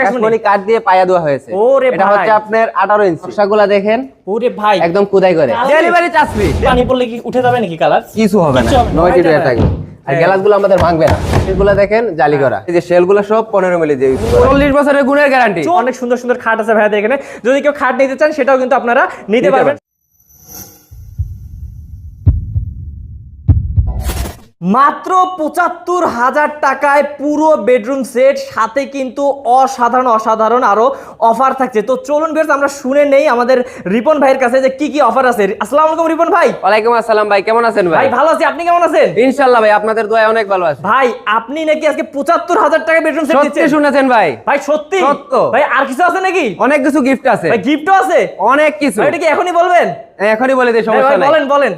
আকাশমণি কাঠ দিয়ে পায়া দেওয়া হয়েছে। ওরে এটা হচ্ছে আপনার 18 ইঞ্চি। নকশাগুলো দেখেন। ওরে ভাই। একদম কুদাই করে। ডেলিভারি চার্জ ফ্রি পানি পড়লে কি উঠে যাবে নাকি কালার? কিছু হবে না। কিচ্ছু হবে না, নয় ভাই টিটু এটা- থাকবে। আর হ্যাঁ। গ্লাসগুলো আমাদের ভাঙবে না। এগুলো দেখেন জালি করা। এই যে শেলগুলো সব 15 মিলি দিয়ে চল্লিশ বছরের গুণের গ্যারান্টি অনেক সুন্দর সুন্দর খাট আছে ভাইয়া এখানে যদি কেউ খাট নিতে চান সেটাও কিন্তু আপনারা নিতে পারবেন। মাত্র পঁচাত্তর হাজার টাকায় পুরো বেডরুম সেট সাথে কিন্তু অসাধারণ অসাধারণ আরও অফার থাকছে। তো চলুন বেশ আমরা শুনে নেই আমাদের রিপন ভাইয়ের কাছে যে কি কি অফার আছে। আসসালামু আলাইকুম রিপন ভাই। ওয়ালাইকুম আসসালাম ভাই কেমন আছেন ভাই? ভালো আছি। আপনি কেমন আছেন? ইনশাআল্লাহ ভাই আপনাদের দোয়ায় অনেক ভালো আছি। ভাই আপনি নাকি আজকে পঁচাত্তর হাজার টাকা বেডরুম সেট দিচ্ছেন? শুনেছেন ভাই। ভাই সত্যি? সত্য। ভাই আর কিছু আছে নাকি? অনেক কিছু গিফট আছে। ভাই গিফটও আছে? অনেক কিছু। এটা কি এখনই বলবেন? এখনই বলে দিই সমস্যা নাই। বলেন বলেন।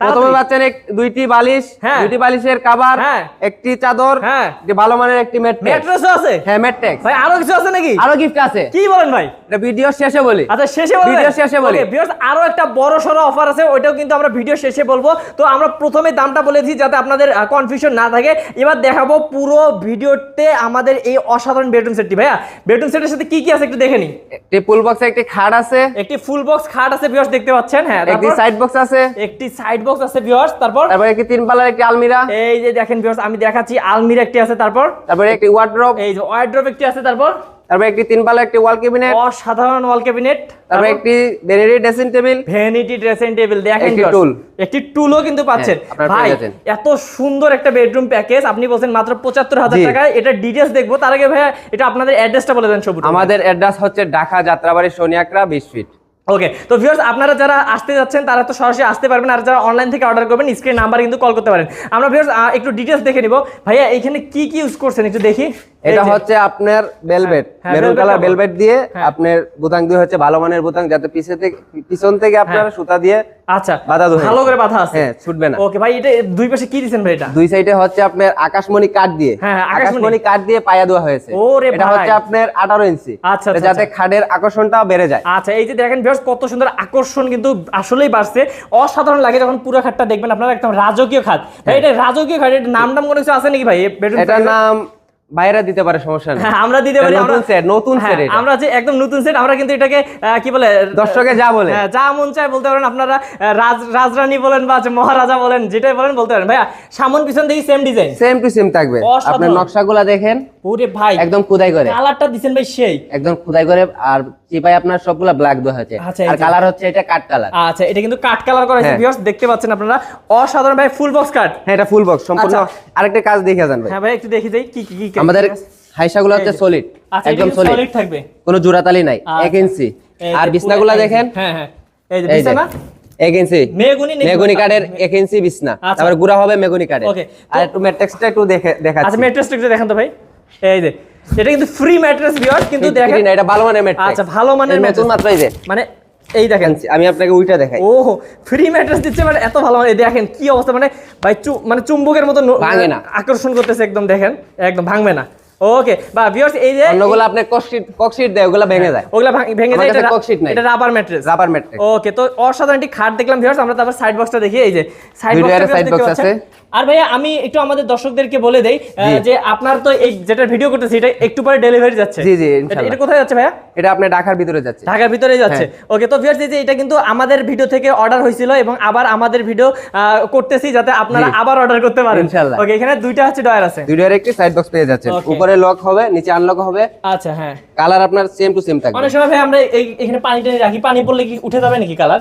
প্রথমে পাচ্ছেন দুইটি বালিশ হ্যাঁ। দুইটি বালিশের কভার হ্যাঁ। একটি চাদর হ্যাঁ। ভালো মানের একটি ম্যাট্রেস আছে? হ্যাঁ ম্যাট্রেস ভাই আরও কিছু আছে নাকি? আরও গিফট আছে। কি বলেন ভাই? এটা ভিডিও শেষে বলি। আচ্ছা শেষে ভিডিও শেষে বলি। আরও একটা বড় অফার আছে ওইটাও কিন্তু আমরা ভিডিও শেষে বলব। তো আমরা প্রথমে দামটা বলেছি যাতে আপনাদের কনফিউশন না থাকে। এবার দেখাবো পুরো ভিডিওতে আমাদের এই অসাধারণ বেডরুম সেটটি ভাইয়া বেডরুম সেটের সাথে কি কি আছে একটু দেখে নিই একটি পুল বক্সে একটি খাট আছে। একটি ফুল বক্স খাট আছে ভিউয়ার্স দেখতে পাচ্ছেন। হ্যাঁ একটি সাইড বক্স আছে। একটি সাইড বক্স আছে ভিউয়ার্স তারপর? তারপরে একটি তিন পাল্লার একটি আলমিরা? এই যে দেখেন ভিউয়ার্স আমি দেখাচ্ছি আলমিরা একটি আছে তারপর? তারপরে একটি ওয়ার্ড্রপ এই যে ওয়ার্ড্রপ একটি আছে তারপর? তারপরে একটি তিন পাল্লার একটি ওয়াল ক্যাবিনেট অসাধারণ ওয়াল ক্যাবিনেট তারপরে একটি verity dressing table vanity dressing table দেখেন একটি tool। একটি টুলও কিন্তু পাচ্ছেন। হ্যাঁ, ভাই এত সুন্দর একটা বেডরুম প্যাকেজ আপনি বলছেন মাত্র পঁচাত্তর হাজার জি। টাকায় এটা ডিটেলস দেখব। তার আগে ভাইয়া এটা আপনাদের অ্যাড্রেসটা বলে দেন সবুজ আমাদের অ্যাড্রেস হচ্ছে ঢাকা যাত্রাবাড়ি সোনিয়াকড়া বিশ ফিট ওকে তো ভিউয়ার্স আপনারা যারা আসতে যাচ্ছেন, তারা তো সরাসরি আসতে পারবেন আর যারা অনলাইন থেকে অর্ডার করবেন স্ক্রিন নাম্বার কিন্তু কল করতে পারেন। আমরা ভিউয়ার্স একটু ডিটেলস দেখে নিব। ভাইয়া এখানে কি কি ইউজ করছেন? একটু দেখি। এটা হচ্ছে আপনার বেলভেট মেরুন কালার। বেলভেট দিয়ে হ্যাঁ। আপনার বুতাং দিয়ে হচ্ছে ভালো মানের বুতাং যাতে পিছে থেকে পিছন থেকে আপনার হ্যাঁ। সুতা দিয়ে আচ্ছা বাধা দেওয়া ভালো করে বাধা আছে। হ্যাঁ ছুটবে না। ওকে ভাই এটা দুই পাশে কি দিছেন ভাই এটা? দুই সাইডে হচ্ছে আপনার আকাশমণি কাঠ দিয়ে। হ্যাঁ, হ্যাঁ, আকাশমণি। কাঠ দিয়ে পায়া দেওয়া হয়েছে। ওরে এটা। হচ্ছে আপনার 18 ইঞ্চি আচ্ছা, আচ্ছা, যাতে খাটের আকর্ষণটা বেড়ে যায়। আচ্ছা এই যে দেখেন ভিউয়ার্স কত সুন্দর আকর্ষণ কিন্তু আসলেই বাড়ছে। অসাধারণ লাগে যখন পুরো খাটটা দেখবেন আপনারা একদম রাজকীয় খাট। ভাই এটা রাজকীয় খাট এটা নাম নাম কোনো কিছু আছে নাকি ভাই? এটার নাম বাইরে দিতে পারে সমস্যা নেই। হ্যাঁ আমরা দিতে পারি নতুন set, নতুন সেট এটা। আমরা যে একদম নতুন সেট আমরা কিন্তু এটাকে আহ, কি বলে দর্শকে যা বলে। হ্যাঁ, যা মন চায় বলতে পারেন আপনারা রাজ রাজরানী বলেন বা মহারাজা বলেন যেটাই বলেন বলতে পারেন। ভাইয়া সামন পিছন দেখি same design same to same থাকবে। আপনার নকশাগুলা দেখেন। ওরে ভাই একদম খুদাই করে। কালারটা দিছেন ভাই সেই। একদম খুদাই করে আর চিপাই আপনার সবগুলা ব্ল্যাক দেওয়া হয়েছে। আচ্ছা, আর কালার হচ্ছে এটা কাঠ কালার আচ্ছা এটা কিন্তু কাট কালার করা হয়েছে হ্যাঁ। ভিউয়ার্স দেখতে পাচ্ছেন আপনারা। অসাধারণ ভাই ফুল বক্স কাট হ্যাঁ এটা ফুল বক্স সম্পূর্ণ আচ্ছা। আরেকটা কাজ দেখে যান ভাই। হ্যাঁ ভাই একটু দেখি যাই কি কি কি আমাদের হাইসাগুলো হচ্ছে সলিড আচ্ছা একদম সলিড থাকবে। কোনো জোড়াতালি নাই আচ্ছা। এক ইঞ্চি আর বিছনাগুলো দেখেন। হ্যাঁ হ্যাঁ। এই যে বিছানা? মেগুনি মেগুনি কোনটা? কাঠের বিছনা। তারপরে গুড়া হবে মেগুনি কাঠের আর একটু ম্যাট্রিক্সটা একটু দেখে আচ্ছা দেখাচ্ছি একটু দেখান তো ভাই। এই যে এটা কিন্তু ফ্রি ম্যাট্রেস ভিউয়ার্স কিন্তু দেখেন এটা ভালো মানের ম্যাট্রেস আচ্ছা ভালো মানের ম্যাট্রেস মাত্র এই যে। মানে এই দেখেন। আমি আপনাকে উইটা দেখাই। ও ফ্রি ম্যাট্রেস দিচ্ছে মানে এত ভালো মানে দেখেন কি অবস্থা মানে ভাই মানে চুম্বকের মতো ভাঙে না। আকর্ষণ করতেছে একদম দেখেন। একদম ভাঙবে না। ওকে বা ভিউয়ার্স এই যে অন্যগুলো আপনি ককশিট ককশিট দেয় ওগুলো ভেঙে যায়। ওগুলা ভেঙে যায় এটা নাই। এটা rubber mattress rubber matrix okay তো অসাধারণ একটি খাট দেখলাম ভিউয়ার্স আমরা তারপর সাইড বক্সটা দেখি এই যে সাইড দেখতে আছে। আর ভাইয়া আমি একটু আমাদের দর্শকদেরকে বলে দেই যে আপনার তো এই যেটা ভিডিও করতেছি এটা একটু পরে ডেলিভারি যাচ্ছে। জি, জি, ইনশাআল্লাহ। এটা কোথায় যাচ্ছে ভাইয়া? এটা আপনি ঢাকার ভিতরে যাচ্ছে। ঢাকার ভিতরে যাচ্ছে। হ্যাঁ। ওকে তো ভিউয়ার্স এই যে এটা কিন্তু আমাদের ভিডিও থেকে অর্ডার হয়েছিল এবং আবার আমাদের ভিডিও করতেছি যাতে আপনারা আবার অর্ডার করতে পারেন। ইনশাআল্লাহ। ওকে এখানে দুইটা হচ্ছে ডয়ার আছে। একটি সাইড বক্স পেয়ে যাচ্ছেন। Okay. উপরে লক হবে নিচে আনলক হবে। আচ্ছা হ্যাঁ। কালার আপনার সেম টু সেম থাকবে। অনেক সময় ভাই আমরা এই- এখানে পানি টানি রাখি পানি পড়লে কি উঠে যাবে নাকি কালার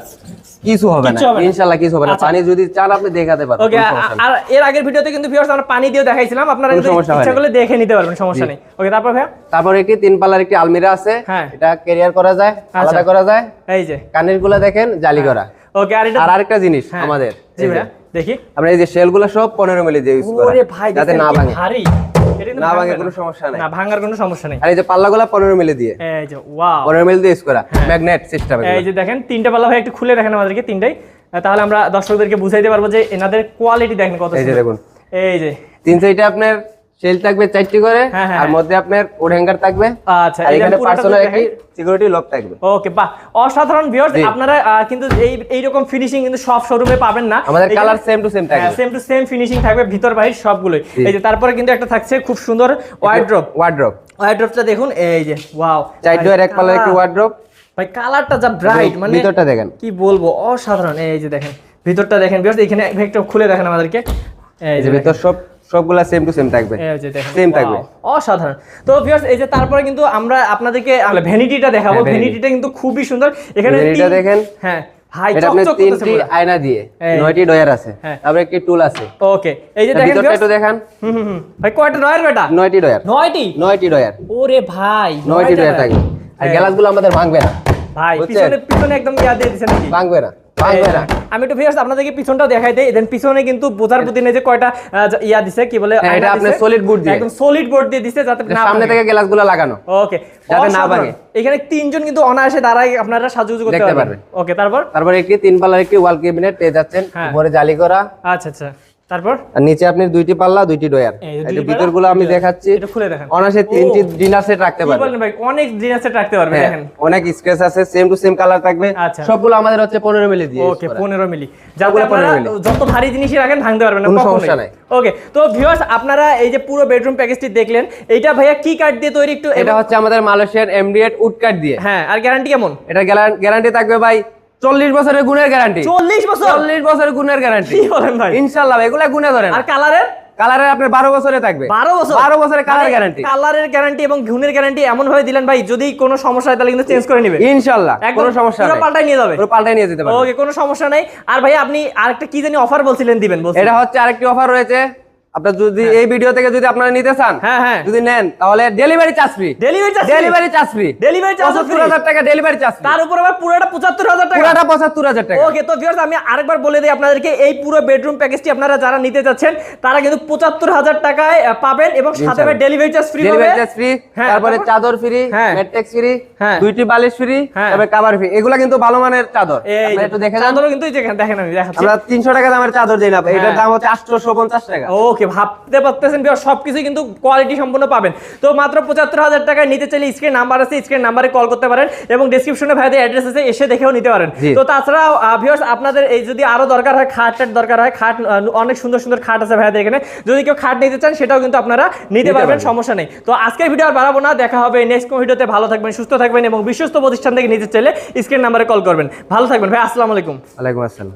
কিছু হবে না। ইনশাআল্লাহ কিছু হবে না। আচ্ছা। পানি যদি চান আপনি দেখাতে পারেন ওকে। আর এর আগের ভিডিওতে কিন্তু ভিউয়ার্স আমরা পানি দিয়ে দেখাইছিলাম আপনারা কিন্তু সমস্যা ইচ্ছা। করলে দেখে নিতে পারবেন সমস্যা নেই। ওকে তারপর ভাই তারপর একটি তিন পাল্লার একটি আলমিরা আছে। হ্যাঁ। এটা ক্যারিয়ার করা যায় আলাদা করা যায়। এই যে। কানেরগুলা দেখেন জালি করা। ওকে আর এটা আর আরেকটা জিনিস হ্যাঁ। আমাদের। জি ভাইয়া। দেখি। আমরা এই যে শেলগুলো সব পনেরো মিলি দিয়ে ইউজ করা। ওরে ভাই যাতে না ভাঙে। ভারী। না ভাঙে কোনো সমস্যা নাই। না ভাঙার কোনো সমস্যা নাই। আর এই যে পাল্লা গুলা পনেরো মিলি দিয়ে। এই যে ওয়াও পনেরো মিলি দিয়ে ইউজ করা। ম্যাগনেট সিস্টেম এই যে দেখেন তিনটা পাল্লা ভাই একটু খুলে দেখেন আমাদেরকে তিনটাই। তাহলে আমরা দর্শকদেরকে বুঝাইতে পারব যে এনাদের কোয়ালিটি দেখেন কত এই যে। দেখুন। এই যে। তিন সাইডে আপনার শেল থাকবে চারটি করে হ্যাঁ, হ্যাঁ, আর হ্যাঁ। মধ্যে আপনার কোড হ্যাঙ্গার থাকবে। আচ্ছা এখানে পার্সোনাল একটি সিকিউরিটি লক থাকবে। ওকে বাহ। অসাধারণ ভিউয়ার্স আপনারা কিন্তু এই এইরকম ফিনিশিং কিন্তু সব শোরুমে পাবেন না। আমাদের কালার সেম টু সেম থাকবে। সেম টু সেম ফিনিশিং থাকবে ভিতর বাহির সবগুলোই। এই যে তারপরে কিন্তু একটা থাকছে খুব সুন্দর ওয়াইড্রপ ওয়ার্ড্রপ ওয়াইড্রপটা দেখুন এই যে ওয়াও চার ডোয়ার এক পাল্লার একটি ওয়ার্ড্রপ ভাই কালারটা যা ব্রাইট মানে ভিতরটা দেখেন। কি বলব অসাধারণ। এই যে দেখেন ভিতরটা দেখেন ভিউয়ার্স এখানে একটু খুলে দেখেন আমাদেরকে। এই এই যে ভিতর সব সবগুলা সেম টু সেম থাকবে। সেম থাকবে। অসাধারণ। তো ভিউয়ার্স এই যে তারপরে কিন্তু আমরা আপনাদেরকে ভ্যানিটিটা দেখাবো। ভ্যানিটিটা কিন্তু খুবই সুন্দর। এখানে ভ্যানিটিটা দেখেন। হ্যাঁ হাই এটা চকচক তিনটি আয়না দিয়ে। নয়টি ডয়ার আছে। তারপরে একটি টুল আছে। ওকে এই যে দেখেন একটু দেখান। হুম হুম হুম। ভাই কয়টা রয়ের বেটা? নয়টি ডয়ার নয়টি? নয়টি ডয়ার ওরে ভাই নয়টি ডয়ার থাকবে। আর হ্যাঁ। গ্লাসগুলো আমাদের ভাঙবে না। ভাই পিছনে পিছনে একদম ইয়া দিয়ে দিছেন নাকি? ভাঙবে না ভাঙবে না। আমি একটু ভিউয়ার্স আপনাদেরকে পিছনটাও দেখাই দেই। দেন পিছনে কিন্তু বোঝার প্রতি নেই যে কয়টা ইয়া দিছে কি বলে হ্যাঁ, এটা আপনি সলিড বোর্ড দিয়ে। একদম সলিড বোর্ড দিয়ে দিছে যাতে না সামনে। থেকে গ্লাসগুলো লাগানো। ওকে যাতে না। ভাঙে। এখানে তিনজন কিন্তু অনায়াসে দাঁড়ায় আপনারা সাজু করতে পারবেন। ওকে তারপর? তারপর একটি তিন পাল্লার একটি ওয়াল ক্যাবিনেট পেয়ে যাচ্ছেন হ্যাঁ। উপরে জালি করা। আচ্ছা আচ্ছা। তারপর নিচে আপনি দুইটি পাল্লা দুইটি ডয়ার এটা ভিতরগুলো আমি দেখাচ্ছি এটা খুলে দেখেন অনাসে তিনটি ডিনার সেট রাখতে পারবেন বলেন ভাই অনেক জিনিস রাখতে পারবে হ্যাঁ, দেখেন অনেক স্ক্র্যাচ আছে সেম টু সেম কালার থাকবে আচ্ছা। সবগুলো আমাদের হচ্ছে পনেরো মিলি দিয়ে ওকে use করা। পনেরো মিলি যাতে আপনারা 15 মিলি। যত ভারী জিনিসই রাখেন ভাঙতে পারবেন না কোনো কখনোই। সমস্যা নাই। ওকে তো ভিউয়ার্স আপনারা এই যে পুরো বেডরুম প্যাকেজটি দেখলেন এটা ভাইয়া কি কাঠ দিয়ে তৈরি একটু এটা হচ্ছে আমাদের মালয়েশিয়ান এমডিএড উড কাট দিয়ে হ্যাঁ আর গ্যারান্টি কেমন এটা গ্যারান্টি থাকবে ভাই চল্লিশ বছরের গুণের গ্যারান্টি চল্লিশ বছর? চল্লিশ বছরের গুণের গ্যারান্টি বলেন ভাই? ইনশাল্লাহ এগুলা গুণে ধরেন আর কালারের? কালারের আপনার বারো বছরে থাকবে। বারো বছর? বারো বছরের কালার মানে গ্যারান্টি কালারের গ্যারান্টি এবং ঘুনের গ্যারান্টি এমন ভাবে দিলেন ভাই যদি কোনো সমস্যা হয় তাহলে কিন্তু চেঞ্জ করে নেবে। ইনশাল্লাহ কোনো সমস্যা পুরো পাল্টাই নিয়ে যাবে। পুরো পাল্টাই নিয়ে যেতে পারবে ওকে কোনো সমস্যা নাই। আর ভাই আপনি আরেকটা কি জানি অফার বলছিলেন দিবেন এটা হচ্ছে আরেকটি অফার রয়েছে। আপনার যদি এই ভিডিও থেকে যদি আপনারা নিতে চান হ্যাঁ হ্যাঁ। যদি নেন তাহলে delivery charge free delivery charge delivery charge free delivery charge পঁচাত্তর হাজার টাকা ডেলিভারি চার্জ তার উপর আবার পুরোটা পঁচাত্তর হাজার টাকা। পুরাটা পঁচাত্তর হাজার টাকা। ওকে তো ভিউয়ার্স আমি আরেকবার বলে দিই আপনাদেরকে এই পুরো বেডরুম প্যাকেজটি আপনারা যারা নিতে যাচ্ছেন তারা কিন্তু পঁচাত্তর হাজার টাকায় পাবেন এবং সাথে ইনশাআল্লাহ। Delivery charge free delivery charge free হ্যাঁ, তারপরে চাদর ফ্রি হ্যাঁ। ম্যাট্রিক্স ফ্রি হ্যাঁ। দুইটি বালিশ ফ্রি হ্যাঁ। তারপরে কাভার ফ্রি এগুলা কিন্তু ভালো মানের চাদর। আপনারা একটু দেখে যান। চাদরও কিন্তু দেখেন আমি দেখাচ্ছি। আমরা তিনশো টাকা দামের চাদর দিই না এটার হ্যাঁ। দাম হচ্ছে আটশোশো পঞ্চাশ টাকা। ওকে ভাবতে পারতেছেন সব কিছুই কিন্তু কোয়ালিটি সম্পূর্ণ পাবেন। তো মাত্র পঁচাত্তর হাজার টাকায় নিতে চাইলে স্ক্রিন নাম্বার আছে স্ক্রিন নাম্বারে কল করতে পারেন এবং ডিসক্রিপশনে ভাইদের অ্যাড্রেস আছে এসে দেখেও নিতে পারেন। তো তাছাড়া ভিউয়ার্স আপনাদের এই যদি আরও দরকার হয় খাট টাট দরকার হয় খাট অনেক সুন্দর সুন্দর খাট আছে ভাইদের এখানে। যদি কেউ খাট নিতে চান সেটাও কিন্তু আপনারা নিতে পারবেন। সমস্যা নেই। তো আজকের ভিডিও আর বাড়াবো না দেখা হবে নেক্সট কোন ভিডিওতে ভালো থাকবেন সুস্থ থাকবেন এবং বিশ্বস্ত প্রতিষ্ঠান থেকে নিতে চাইলে স্ক্রিন নাম্বারে কল করবেন। ভালো থাকবেন ভাই আসসালামু আলাইকুম। ওয়ালাইকুম আসসালাম।